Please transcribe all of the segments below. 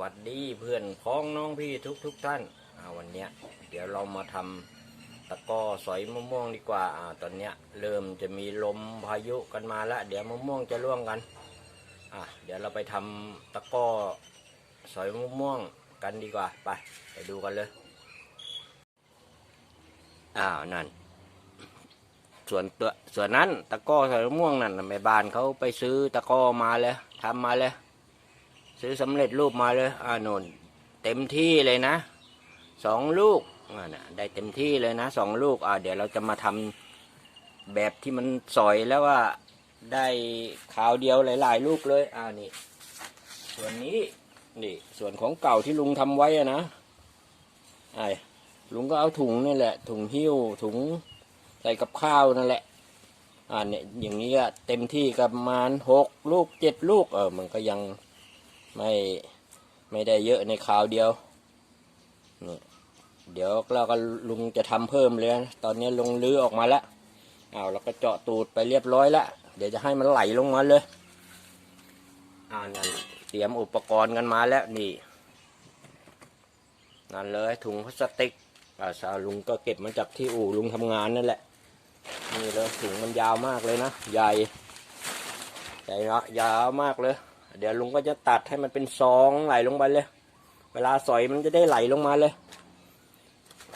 วัสดีเพื่อนพ้องน้องพี่ทุกทุกท่านอาวันเนี้ยเดี๋ยวเรามาทำตะก้อสอยมะม่วงดีกว่าอ่าตอนเนี้ยเริ่มจะมีลมพายุกันมาแล้วเดี๋ยวมะม่วงจะร่วงกันอะเดี๋ยวเราไปทำตะก้อสอยมะม่วงกันดีกว่าไปไปดูกันเลยอ้าวนั่นส่วนตัวส่วนนั้นตะก้อสอยมะม่วงนั่นน่ะแม่บ้านเขาไปซื้อตะก้อมาเลยทำมาเลย ซื้อสำเร็จรูปมาเลยอาโนนเต็มที่เลยนะสองลูกอ่านะได้เต็มที่เลยนะสองลูกอ่าเดี๋ยวเราจะมาทำแบบที่มันสอยแล้วว่าได้ขาวเดียวหลาย ๆ ลูกเลยอ่านี่ ส่วนนี้นี่ส่วนของเก่าที่ลุงทำไว้อะนะไอ้ลุงก็เอาถุงนี่แหละ ถุงหิ้วถุงใส่กับข้าวนั่นแหละ อ่าเนี่ยอย่างนี้ก็เต็มที่กับประมาณหกลูกเจ็ดลูกเออมันก็ยัง ไม่ไม่ได้เยอะในคราวเดียวนี่เดี๋ยวเราก็ลุงจะทำเพิ่มเลยนะตอนนี้ลุงลื้อออกมาแล้วเอาแล้วก็เจาะตูดไปเรียบร้อยแล้วเดี๋ยวจะให้มันไหลลงมาเลยอ่านั่นเตรียมอุปกรณ์กันมาแล้วนี่นั่นเลยถุงพลาสติกอ่าสาวลุงก็เก็บมาจากที่อู่ลุงทำงานนั่นแหละ นี่เลยถุงมันยาวมากเลยนะ ใหญ่ ใหญ่ละยาวมากเลย เดี๋ยวลุงก็จะตัดให้มันเป็นซองไหลลงไปเลย เวลาสอยมันจะได้ไหลลงมาเลย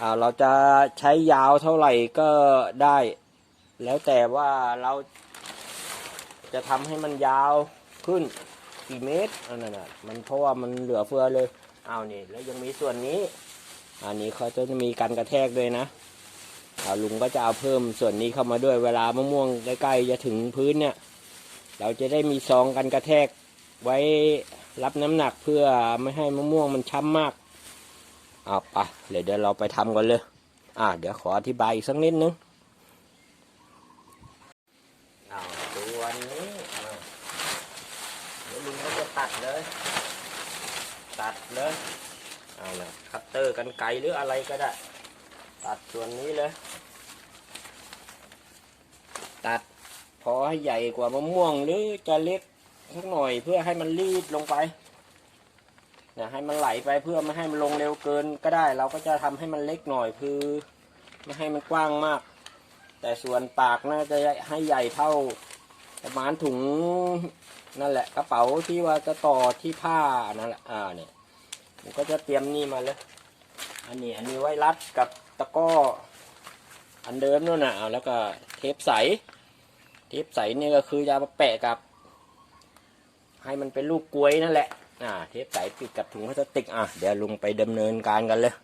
อ่าเราจะใช้ยาวเท่าไหร่ก็ได้ แล้วแต่ว่าเราจะทำให้มันยาวขึ้นกี่เมตรอันนั้นนะมันเพราะว่ามันเหลือเฟือเลยอ้าวนี่แล้วยังมีส่วนนี้ อันนี้เขาจะมีการกระแทกด้วยนะอ่าลุงก็จะเอาเพิ่มส่วนนี้เข้ามาด้วยเวลามะม่วงใกล้ๆจะถึงพื้นเนี่ย เราจะได้มีซองกันกระแทก ไว้รับน้ำหนักเพื่อไม่ให้มะม่วงมันช้ำมากเอาไปเดี๋ยวเดี๋ยวเราไปทำกันเลย อ่า เดี๋ยวขออธิบายอีกสักนิดนึงเอาตัวนี้เดี๋ยวลุงก็จะตัดเลย ตัดเลยเอาเละคัตเตอร์กันไกหรืออะไรก็ได้ ตัดส่วนนี้เลย ตัดพอให้ใหญ่กว่ามะม่วงหรือจะเล็ก สักหน่อยเพื่อให้มันรีดลงไปนี่ยให้มันไหลไปเพื่อไม่ให้มันลงเร็วเกินก็ได้ เราก็จะทำให้มันเล็กหน่อยคือไม่ให้มันกว้างมาก แต่ส่วนปากน่าจะให้ใหญ่เท่าประมาณถุงนั่นแหละกระเป๋าที่ว่าจะต่อที่ผ้านั่นแหละอ่าเนี่ยผมก็จะเตรียมนี่มาเลยอันนี้อันนี้ไว้รัดกับตะก้ออันเดิมนู่นนะแล้วก็เทปใส เทปใสเนี่ยก็คือจะมาแปะกับ ให้มันเป็นลูกกล้วยนั่นแหละอ่าเทปใสปิดกับถุงพลาสติกอะเดี๋ยวลุงไปดำเนินการกันเลย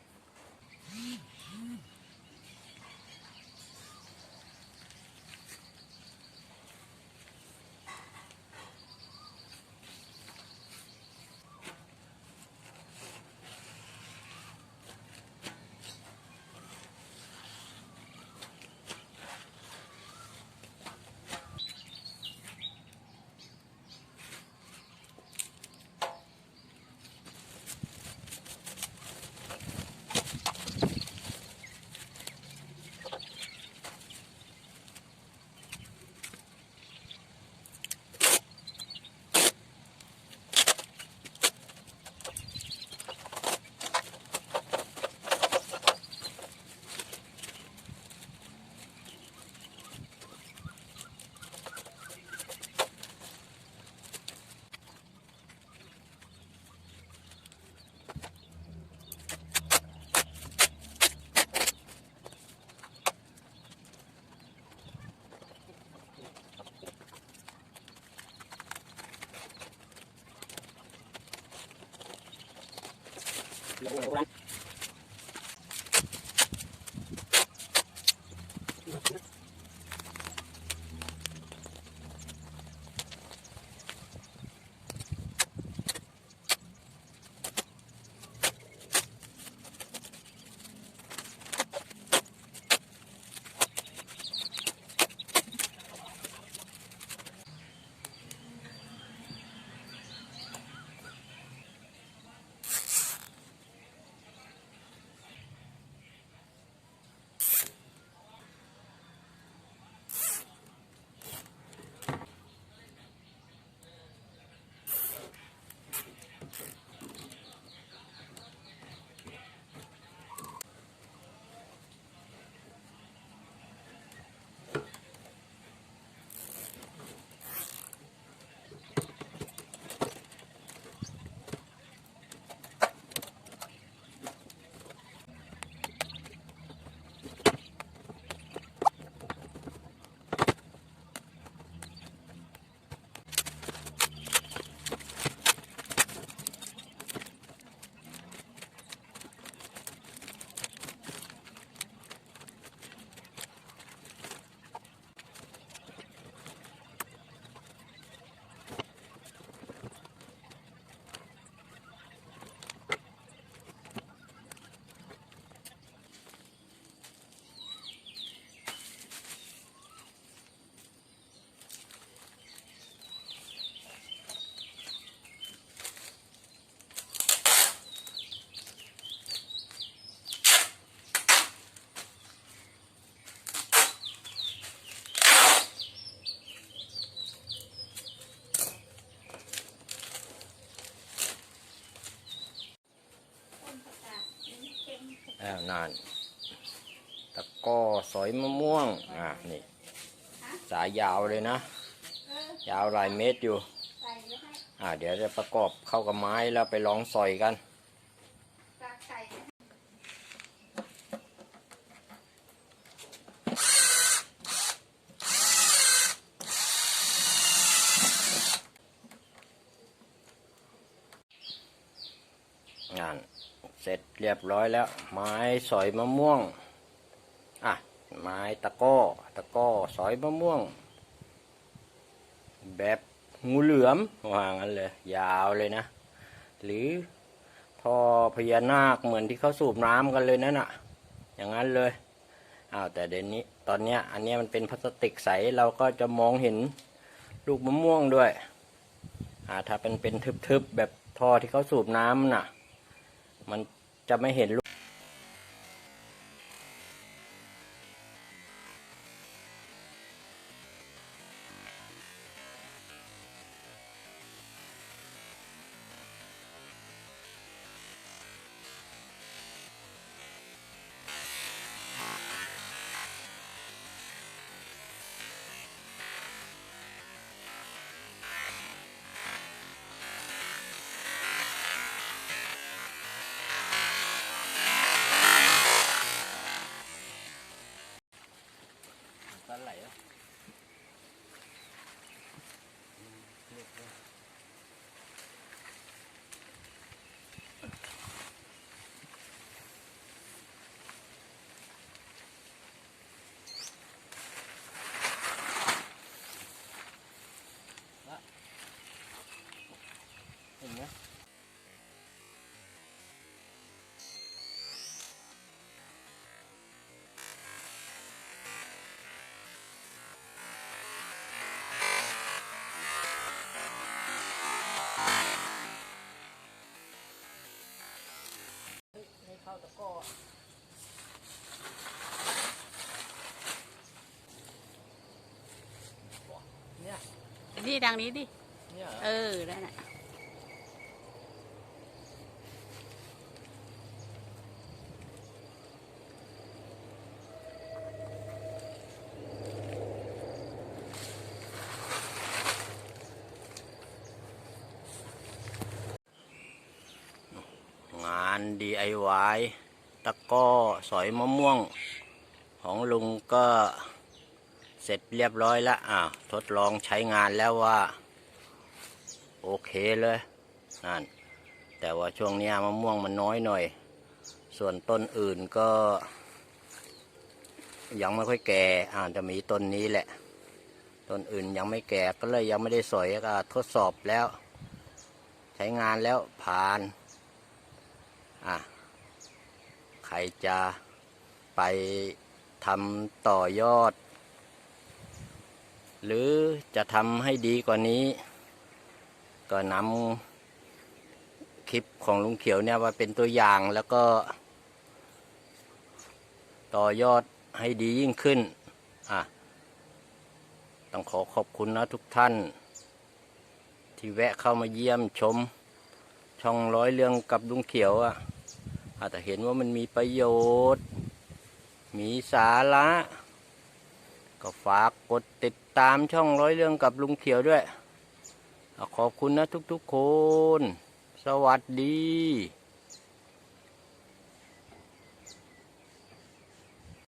Yeah. นานตะกร้อสอยมะม่วง อ่านี่ สายยาวเลยนะ ยาวหลายเมตรอยู่ใส่ไว้ให้อ่าเดี๋ยวจะประกอบเข้ากับไม้แล้วไปลองสอยกัน กากไก่ไว้ให้ งาน เรียบร้อยแล้ว ไม้สอยมะม่วง อะ ไม้ตะก้อ ตะก้อสอยมะม่วง แบบงูเหลือมว่างั้นเลย ยาวเลยนะ หรือท่อพญานาคเหมือนที่เขาสูบน้ำกันเลยนั่นน่ะอย่างนั้นเลยอ้าวแต่เดี๋ยวนี้ตอนเนี้ยอันนี้มันเป็นพลาสติกใสเราก็จะมองเห็นลูกมะม่วงด้วยอ่าถ้าเป็นเป็นทึบๆแบบท่อที่เขาสูบน้ำน่ะ มัน จะไม่เห็น ลู นี่ดังนี้ดิ เนี่ยเออนั่นแหละงาน DIY ตะกร้อสอยมะม่วง ของลุงก็ เสร็จเรียบร้อยแล้วอ่าทดลองใช้งานแล้วว่า โอเคเลยนั่นแต่ว่าช่วงนี้มะม่วงมันน้อยหน่อย ส่วนต้นอื่นก็ ยังไม่ค่อยแก่อ่าจะมีต้นนี้แหละ ต้นอื่นยังไม่แก่ก็เลยยังไม่ได้สอยก็ทดสอบแล้ว ใช้งานแล้วผ่านอะใครจะไปทำต่อยอด หรือจะทำให้ดีกว่านี้ ก็นำคลิปของลุงเขียวเนี่ยมาเป็นตัวอย่างแล้วก็ ต่อยอดให้ดียิ่งขึ้นอะต้องขอขอบคุณนะทุกท่าน ที่แวะเข้ามาเยี่ยมชม ช่องร้อยเรื่องกับลุงเขียวอะอาจจะเห็นว่ามันมีประโยชน์ มีสาระ ก็ฝากกดติด ตามช่องร้อยเรื่องกับลุงเขียวด้วย ขอบคุณนะทุกๆคน สวัสดี